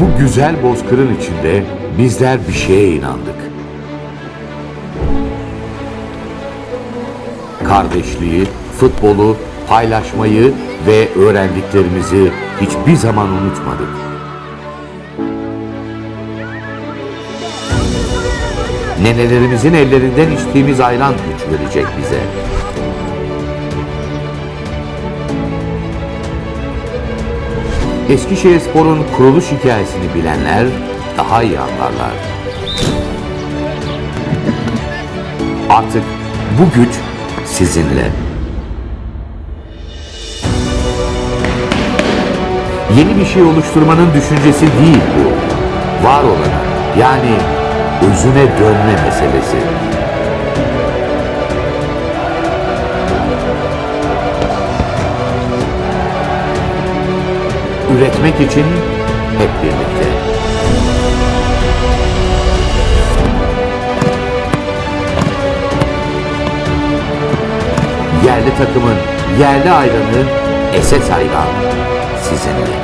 Bu güzel bozkırın içinde bizler bir şeye inandık. Kardeşliği, futbolu, paylaşmayı ve öğrendiklerimizi hiçbir zaman unutmadık. Nenelerimizin ellerinden içtiğimiz ayran güç verecek bize. Eskişehirspor'un kuruluş hikayesini bilenler daha iyi anlarlar. Artık bu güç sizinle. Yeni bir şey oluşturmanın düşüncesi değil bu. Var olana, yani özüne dönme meselesi. Üretmek için hep birlikte. Yerli takımın yerli ayranı Eses Ayran sizinle.